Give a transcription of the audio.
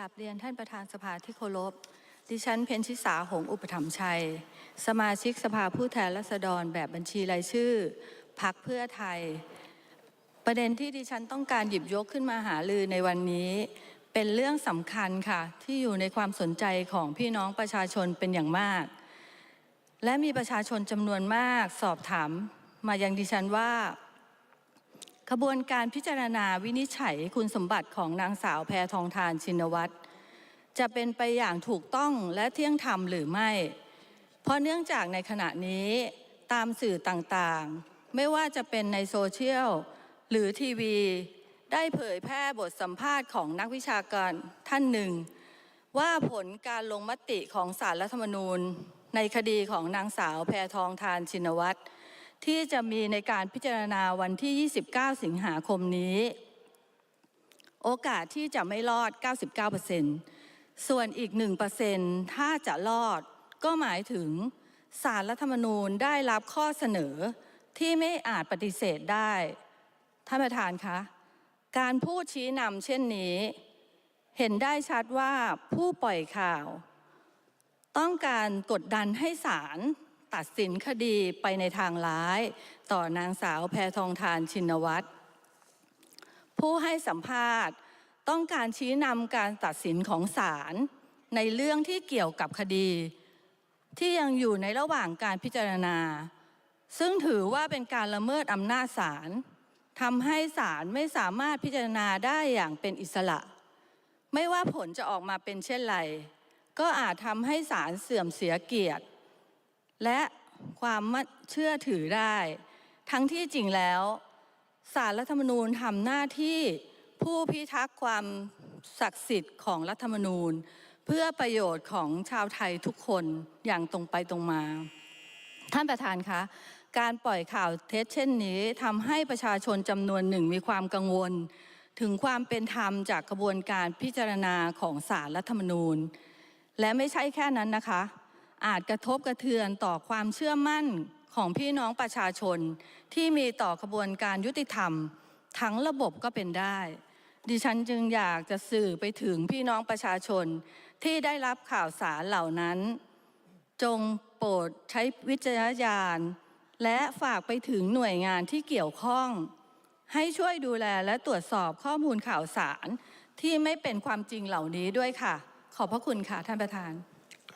ราบเรียนท่านประธานสภาที่เคารพ ดิฉันเพญชิสาหงอุปถัมชัย สมาชิกสภาผู้แทนราษฎรแบบบัญชีรายชื่อพักเพื่อไทย ประเด็นที่ดิฉันต้องการหยิบยกขึ้นมาหาลือในวันนี้ เป็นเรื่องสำคัญค่ะ ที่อยู่ในความสนใจของพี่น้องประชาชนเป็นอย่างมาก และมีประชาชนจำนวนมากสอบถามมายังดิฉันว่า ขบวนการพิจารณาวินิจฉัยคุณสมบัติของนางสาวแพทองทานชินวัตรจะเป็นไปอย่างถูกต้องและเที่ยงธรรมหรือไม่ เพราะเนื่องจากในขณะนี้ตามสื่อต่างๆ ไม่ว่าจะเป็นในโซเชียลหรือทีวี ได้เผยแพร่บทสัมภาษณ์ของนักวิชาการท่านหนึ่ง ว่าผลการลงมติของสารรัฐธรรมนูญ ในคดีของนางสาวแพทองทานชินวัตร ที่จะมีในการพิจารณาวันที่ 29 สิงหาคมนี้ โอกาสที่จะไม่รอด 99%ส่วนอีก 1%ถ้าจะรอดก็หมายถึงสารรัฐธรรมนูญได้รับข้อเสนอที่ไม่อาจปฏิเสธได้ท่านประธานคะ การพูดชี้นำเช่นนี้ เห็นได้ชัดว่าผู้ปล่อยข่าว ต้องการกดดันให้ศาล ตัดสินคดีไปในทางร้าย ต่อนางสาวแพทองทานชินวัตรผู้ให้สัมภาษณ์ต้องการชี้นำการตัดสินของศาลในเรื่องที่เกี่ยวกับคดี ที่ยังอยู่ในระหว่างการพิจารณา ซึ่งถือว่าเป็นการละเมิดอำนาจศาลทำให้ศาลไม่สามารถพิจารณาได้อย่างเป็นอิสระ ไม่ว่าผลจะออกมาเป็นเช่นไร ก็อาจทำให้ศาลเสื่อมเสียเกียรติ และความเชื่อถือได้ ทั้งที่จริงแล้วศาลรัฐธรรมนูญทำหน้าที่ผู้พิทักษ์ความศักดิ์สิทธิ์ของรัฐธรรมนูญ เพื่อประโยชน์ของชาวไทยทุกคนอย่างตรงไปตรงมา ท่านประธานคะการปล่อยข่าวเท็จเช่นนี้ทำให้ประชาชนจำนวนหนึ่งมีความกังวล ถึงความเป็นธรรมจากกระบวนการพิจารณาของศาลรัฐธรรมนูญ และไม่ใช่แค่นั้นนะคะ อาจกระทบกระเทือนต่อความเชื่อมั่นของพี่น้องประชาชน ที่มีต่อกระบวนการยุติธรรม ทั้งระบบก็เป็นได้ ดิฉันจึงอยากจะสื่อไปถึงพี่น้องประชาชน ที่ได้รับข่าวสารเหล่านั้น จงโปรดใช้วิจารณญาณ และฝากไปถึงหน่วยงานที่เกี่ยวข้อง ให้ช่วยดูแลและตรวจสอบข้อมูลข่าวสารที่ไม่เป็นความจริงเหล่านี้ด้วยค่ะ ขอบพระคุณค่ะท่านประธาน